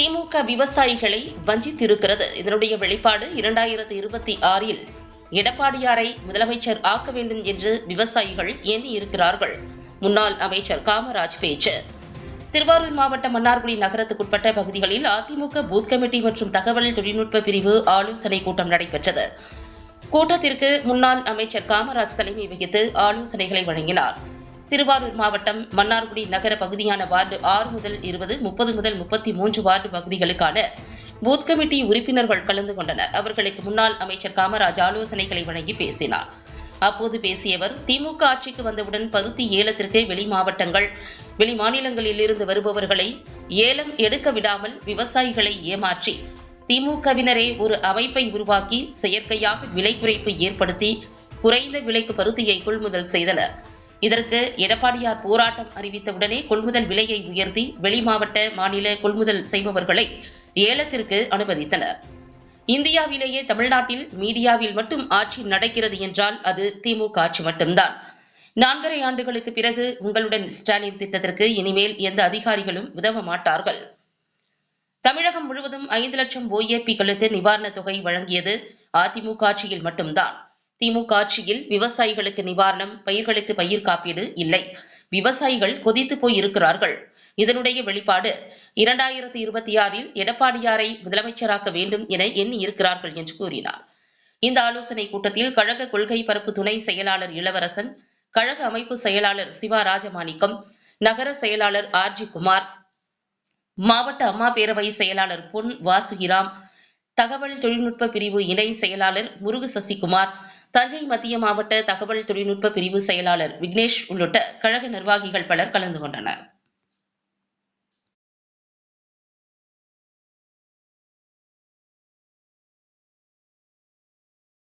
திமுக விவசாயிகளை வஞ்சித்திருக்கிறது. இதனுடைய வெளிப்பாடு இரண்டாயிரத்தி இருபத்தி ஆறில் எடப்பாடியாரை முதலமைச்சர் ஆக்க வேண்டும் என்று விவசாயிகள் எண்ணி இருக்கிறார்கள் முன்னாள் அமைச்சர் காமராஜ் பேச்சு. திருவாரூர் மாவட்டம் மன்னார்குடி நகரத்துக்குட்பட்ட பகுதிகளில் அதிமுக பூத் கமிட்டி மற்றும் தகவல் தொழில்நுட்ப பிரிவு ஆலோசனை கூட்டம் நடைபெற்றது. கூட்டத்திற்கு முன்னாள் அமைச்சர் காமராஜ் தலைமை வகித்து ஆலோசனைகளை வழங்கினார். திருவாரூர் மாவட்டம் மன்னார்குடி நகர பகுதியான வார்டு ஆறு முதல் இருபது முப்பது முதல் முப்பத்தி மூன்று வார்டு பகுதிகளுக்கான பூத் கமிட்டி உறுப்பினர்கள் கலந்து கொண்டனர். அவர்களுக்கு முன்னாள் அமைச்சர் காமராஜ் ஆலோசனைகளை வழங்கி பேசினார். அப்போது பேசியவர் திமுக ஆட்சிக்கு வந்தவுடன் பருத்தி ஏலத்திற்கு வெளி மாவட்டங்கள் வெளி மாநிலங்களில் இருந்து வருபவர்களை ஏலம் எடுக்க விடாமல் விவசாயிகளை ஏமாற்றி திமுகவினரே ஒரு அமைப்பை உருவாக்கி செயற்கையாக விலை குறைப்பு ஏற்படுத்தி குறைந்த விலைக்கு பருத்தியை கொள்முதல் செய்தனர். இதற்கு எடப்பாடியார் போராட்டம் அறிவித்தவுடனே கொள்முதல் விலையை உயர்த்தி வெளி மாவட்ட மாநில கொள்முதல் செய்பவர்களை ஏலத்திற்கு அனுமதித்தனர். இந்தியாவிலேயே தமிழ்நாட்டில் மீடியாவில் மட்டும் ஆட்சி நடக்கிறது என்றால் அது திமுக ஆட்சி மட்டும்தான். நான்கரை ஆண்டுகளுக்கு பிறகு உங்களுடன் ஸ்டாலின் திட்டத்திற்கு இனிமேல் எந்த அதிகாரிகளும் உதவ மாட்டார்கள். தமிழகம் முழுவதும் ஐந்து லட்சம் ஓஏபிகளுக்கு நிவாரணத் தொகை வழங்கியது அதிமுக ஆட்சியில் மட்டும்தான். திமுக ஆட்சியில் விவசாயிகளுக்கு நிவாரணம் பயிர்களுக்கு பயிர் காப்பீடு இல்லை. விவசாயிகள் கொதித்து போய் இருக்கிறார்கள். இதனுடைய வெளிப்பாடு இரண்டாயிரத்தி இருபத்தி ஆறில் எடப்பாடியாரை முதலமைச்சராக்க வேண்டும் என எண்ணி இருக்கிறார்கள் என்று கூறினார். இந்த ஆலோசனை கூட்டத்தில் கழக கொள்கை பரப்பு துணை செயலாளர் இளவரசன் கழக அமைப்பு செயலாளர் சிவா ராஜமாணிக்கம் நகர செயலாளர் ஆர்ஜி குமார் மாவட்ட அம்மா பேரவை செயலாளர் பொன் வாசுகிராம் தகவல் தொழில்நுட்ப பிரிவு இணை செயலாளர் முருகு சசிகுமார் தஞ்சை மத்திய மாவட்ட தகவல் தொழில்நுட்ப பிரிவு செயலாளர் விக்னேஷ் உள்ளிட்ட கழக நிர்வாகிகள் பலர் கலந்து கொண்டனர்.